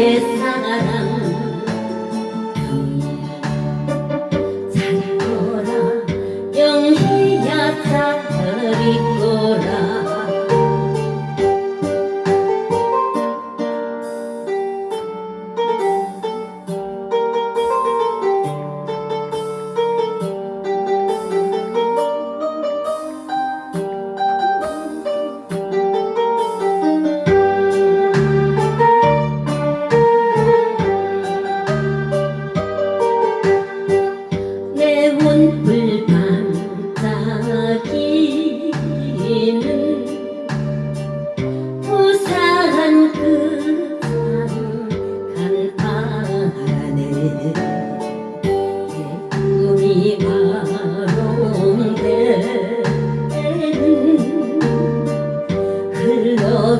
내 사랑 사랑거라 영희야 사거리.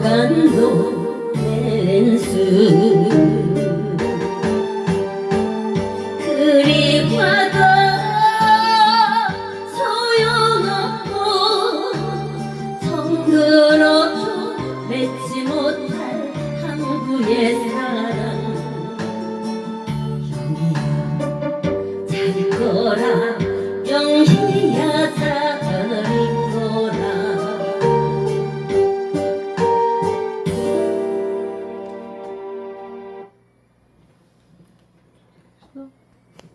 걸어간 노댄수. 그리 봐도 소용없고 성그러도 맺지 못할 항구의 사랑. 형이야 잘 거라